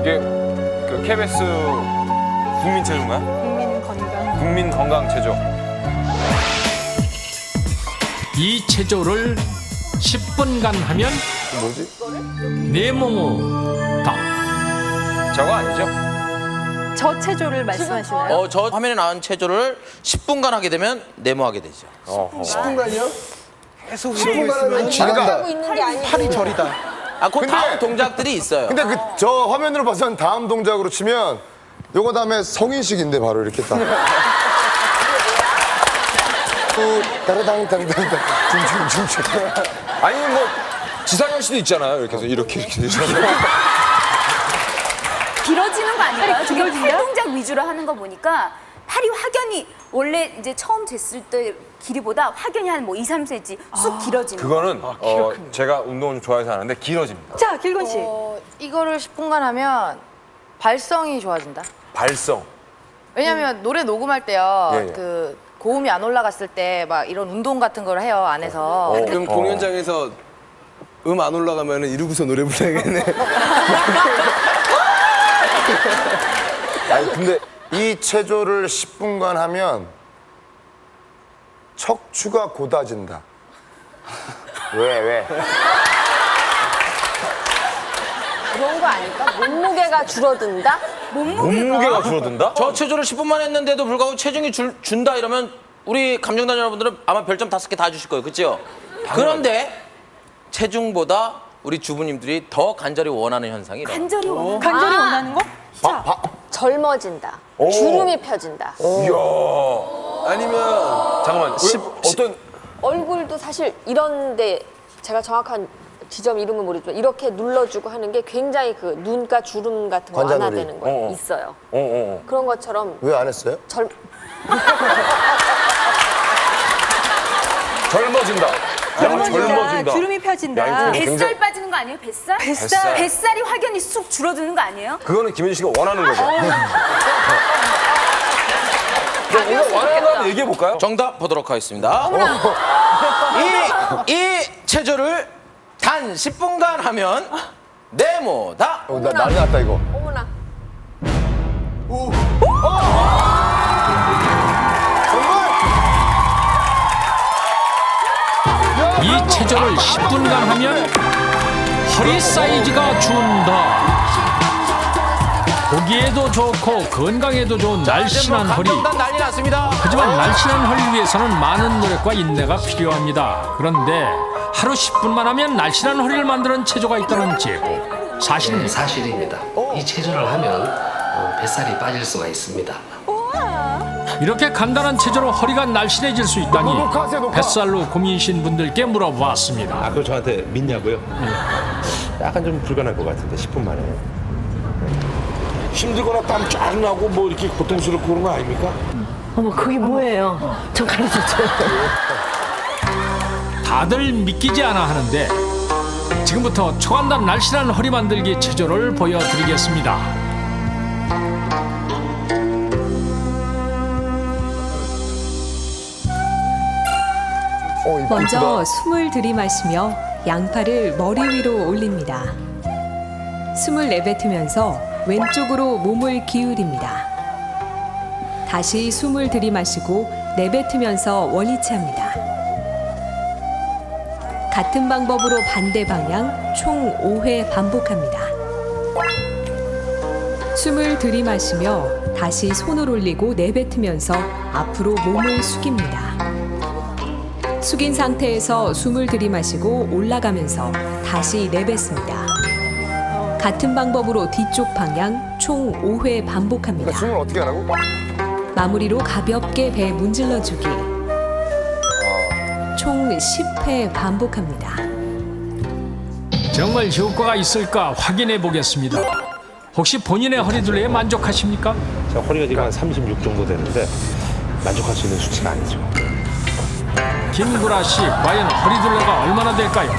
이게 그 KBS 국민 체조인가요? 국민 건강. 국민 건강 체조. 이 체조를 10분간 하면 뭐지? 내 몸을 다 저거 아니죠? 저 체조를 말씀하시나요? 어, 저 화면에 나온 체조를 10분간 하게 되면 네모하게 되죠. 어허. 10분간이요? 계속 10분간 하면 있는 게 아니고 팔이 저리다. 아, 그 근데- 다음 동작들이 있어요. 근데 그 저 화면으로 봐서는 다음 동작으로 치면 요거 다음에 성인식인데 바로 이렇게 딱. 그 따라당당당당 춤춤춤춤. 아니 뭐 지상현 씨도 있잖아요. 이렇게 해서 이렇게 이렇게. 이렇게. 길어지는 거 아닌가요? 지금? 팔 동작 위주로 하는 거 보니까 팔이 확연히 원래 이제 처음 쟀을 때 길이보다 확연히 한 뭐 2, 3cm 쑥 길어지는 거. 그거는 어, 제가 운동을 좀 좋아해서 하는데 길어집니다. 자, 길건 씨. 어, 이거를 10분간 하면 발성이 좋아진다. 발성. 왜냐면 노래 녹음할 때요. 예, 예. 그 고음이 안 올라갔을 때 막 이런 운동 같은 걸 해요 안에서. 어. 그럼 공연장에서 음 안 올라가면 이러고서 노래 불러야겠네. 아니 근데 이 체조를 10분간 하면 척추가 곧아진다. 왜 왜? 그런 거 아닐까? 몸무게가 줄어든다? 몸무게가 줄어든다? 저 체조를 10분만 했는데도 불구하고 체중이 줄, 준다 이러면 우리 감정단 여러분들은 아마 별점 다섯 개 다 주실 거예요. 그죠? 그런데 체중보다 우리 주부님들이 더 간절히 원하는 현상이 이래요. 간절히 원하는 간절히 원하는 거? 바, 바, 젊어진다. 주름이 펴진다. 아니면 잠깐만. 십, 어떤 얼굴도 사실 이런데 제가 정확한 지점 이름은 모르지만 이렇게 눌러주고 하는 게 굉장히 그 눈가 주름 같은 거 관자놀이. 완화되는 거 어, 어. 있어요. 어, 어. 그런 것처럼 왜 안 했어요? 젊 젊어진다. 젊어진다. 젊어진다. 주름이 야, 펴진다. 이거 뱃살 굉장히- 거 아니에요? 뱃살? 뱃살. 뱃살이 확연히 쑥 줄어드는 거 아니에요? 그거는 김현주 씨가 원하는 거죠. 어. 그럼 오늘 원하는 거 한번 얘기해 볼까요? 정답 보도록 하겠습니다. 이, 이 체조를 단 10분간 하면 네모다. 어, 나 난리 났다 이거. 어머나. 이 체조를 10분간 하면 허리 사이즈가 준다. 보기에도 좋고 건강에도 좋은 날씬한 허리. 감정단 난리 났습니다. 하지만 날씬한 허리를 위해서는 많은 노력과 인내가 필요합니다. 그런데 하루 10분만 하면 날씬한 허리를 만드는 체조가 있다는 제보. 사실입니다. 네, 사실입니다. 이 체조를 하면 어, 뱃살이 빠질 수가 있습니다. 이렇게 간단한 체조로 허리가 날씬해질 수 있다니 녹화하세요, 녹화. 뱃살로 고민이신 분들께 물어보았습니다. 아, 그거 저한테 믿냐고요? 약간 좀 불가능할 것 같은데 10분 만에. 힘들거나 땀 쫙 나고 뭐 이렇게 고통스럽고 그런 거 아닙니까? 어머 그게 뭐예요? 저 가르쳐줘요. 다들 믿기지 않아 하는데 지금부터 초간단 날씬한 허리 만들기 체조를 보여드리겠습니다. 먼저 이쁘다. 숨을 들이마시며 양팔을 머리 위로 올립니다. 숨을 내뱉으면서 왼쪽으로 몸을 기울입니다. 다시 숨을 들이마시고 내뱉으면서 원위치합니다. 같은 방법으로 반대 방향 총 5회 반복합니다. 숨을 들이마시며 다시 손을 올리고 내뱉으면서 앞으로 몸을 숙입니다. 숙인 상태에서 숨을 들이마시고 올라가면서 다시 내뱉습니다. 같은 방법으로 뒤쪽 방향 총 5회 반복합니다. 그러니까 숨을 어떻게 하라고? 마무리로 가볍게 배 문질러 주기. 총 10회 반복합니다. 정말 효과가 있을까 확인해 보겠습니다. 혹시 본인의 허리 둘레에 만족하십니까? 저 허리가 지금 한 36 정도 되는데 만족할 수 있는 수치가 아니죠. 김구라 씨, 과연 허리둘레가 얼마나 될까요?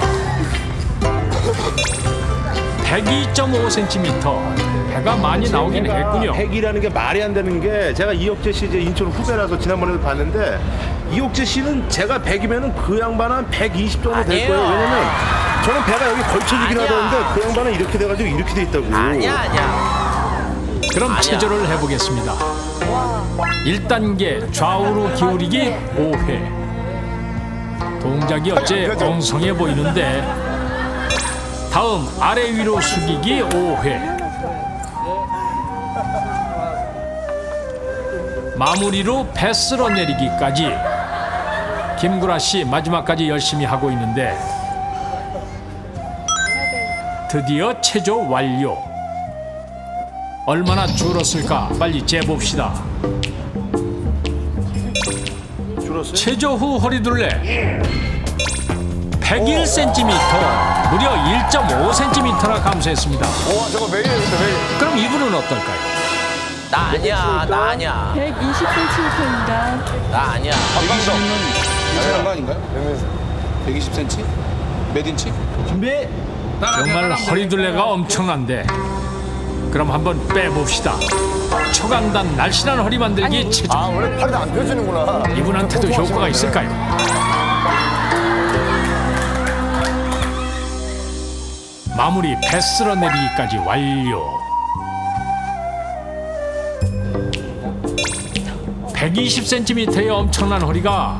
102.5cm. 배가 많이 나오긴 했군요. 100이라는 게 말이 안 되는 게 제가 이혁재 씨 이제 인천 후배라서 지난번에도 봤는데 이혁재 씨는 제가 100이면은 그 양반 한 120 정도 될 아니에요. 거예요. 왜냐면 저는 배가 여기 걸쳐지긴 아니야. 하던데 그 양반은 이렇게 돼가지고 이렇게 돼 있다고. 아니야, 아니야. 그럼 체조를 해보겠습니다. 1단계 좌우로 기울이기 5회. 동작이 어째 엉성해 보이는데 다음 아래 위로 숙이기 5회. 마무리로 배 쓸어 내리기까지 김구라 씨 마지막까지 열심히 하고 있는데 드디어 체조 완료. 얼마나 줄었을까 빨리 재봅시다. 체조 후 허리둘레 101cm 무려 1.5cm나 감소했습니다. 와 저거 매일 해야겠다 매일. 그럼 이분은 어떨까요? 나 아니야, 나 아니야, 120cm입니다. 나 아니야. 괜찮은 거 아닌가요? 120cm? 몇 인치? 정말 허리둘레가 엄청난데 그럼 한번 빼봅시다. 초간단 날씬한 허리 만들기 체조 아 원래 팔이 안 펴지는구나. 이분한테도 효과가 있을까요? 마무리 배 쓸어 내리기까지 완료. 120cm의 엄청난 허리가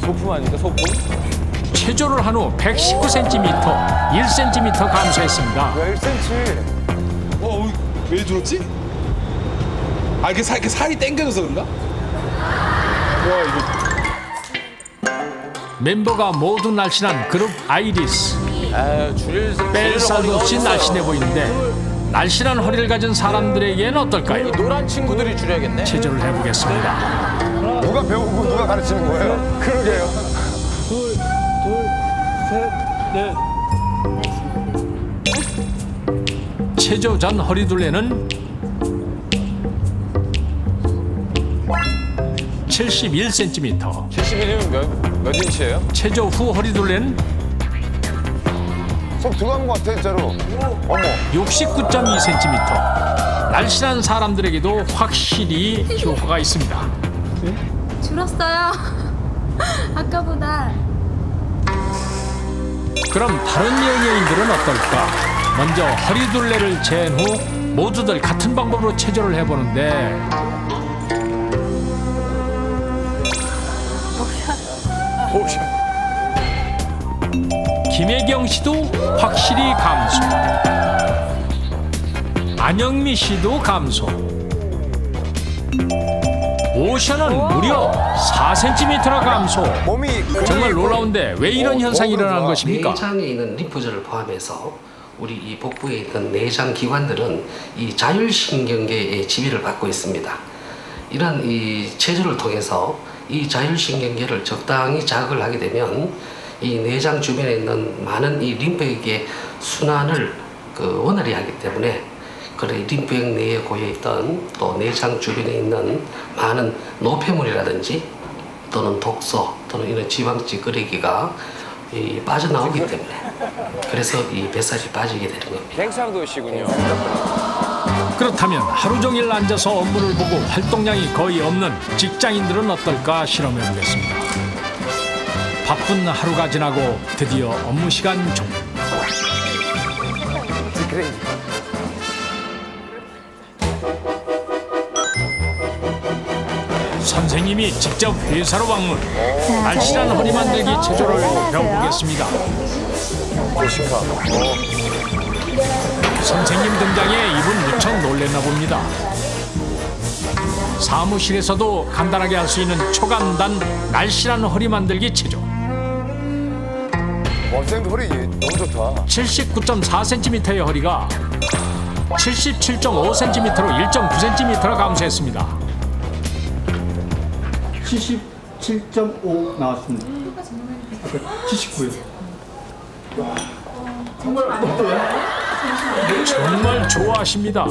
소품 아닙니까 소품? 체조를 한 후 119cm, 1cm 감소했습니다. 야 1cm. 어, 어, 왜 줄었지? 아, 이렇게, 살, 이렇게 살이 땡겨져서 그런가? 와, 이거. 멤버가 모두 날씬한 그룹 아이리스. 줄, 뺄 살도 없이 날씬해 보이는데 날씬한 허리를 가진 사람들에게는 어떨까요? 노란 친구들이 줄여야겠네. 체조를 해보겠습니다. 누가 배우고 누가 가르치는 거예요? 그러게요. 체조 전 허리둘레는 71cm. 71이면 몇, 몇 인치예요? 체조 후 허리둘레는 속 들어간 것 같아 진짜로. 어머. 69.2cm. 날씬한 사람들에게도 확실히 효과가 있습니다. 줄었어요. 아까보다. 그럼 다른 연예인들은 어떨까? 먼저 허리둘레를 잰후 모두들 같은 방법으로 체조를 해보는데 김혜경 씨도 확실히 감소. 안영미 씨도 감소. 오션은 무려 4cm나 감소. 몸이 정말 놀라운데 왜 이런 현상이 일어나는 것입니까? 내장에 있는 림프절을 포함해서 우리 이 복부에 있는 내장 기관들은 이 자율신경계의 지배를 받고 있습니다. 이런 이 체조를 통해서 이 자율신경계를 적당히 자극을 하게 되면 이 내장 주변에 있는 많은 이 림프액의 순환을 그 원활히 하기 때문에 그래 림프액 내에 고여 있던 또 내장 주변에 있는 많은 노폐물이라든지 또는 독소 또는 이런 지방지 끓이기가 이 빠져나오기 때문에 그래서 이 뱃살이 빠지게 되는 겁니다. 갱상도시군요. 그렇다면 하루 종일 앉아서 업무를 보고 활동량이 거의 없는 직장인들은 어떨까 실험해 보겠습니다. 바쁜 하루가 지나고 드디어 업무 시간 중. 선생님이 직접 회사로 방문. 날씬한 허리 만들기 체조를 배워보겠습니다. 선생님 등장에 이분 무척 놀랬나 봅니다. 사무실에서도 간단하게 할 수 있는 초간단 날씬한 허리 만들기 체조. 와 선생님 허리 너무 좋다. 79.4cm의 허리가 77.5cm로 1.9cm가 감소했습니다. 77.5 나왔습니다. 79요. 정말 좋아하십니다.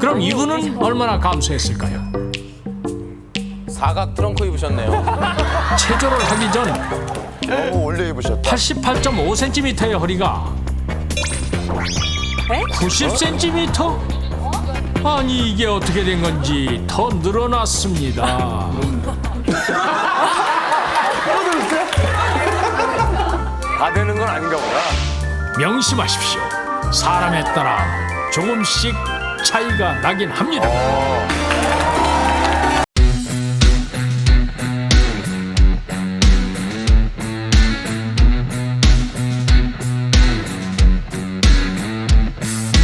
그럼 이분은 얼마나 감소했을까요? 사각 트렁크 입으셨네요. 체조를 하기 전 너무 올려 입으셨다. 88.5cm의 허리가 90cm? 아니 이게 어떻게 된 건지 더 늘어났습니다. 다 되는 건 아닌가 보다. 명심하십시오. 사람에 따라 조금씩 차이가 나긴 합니다.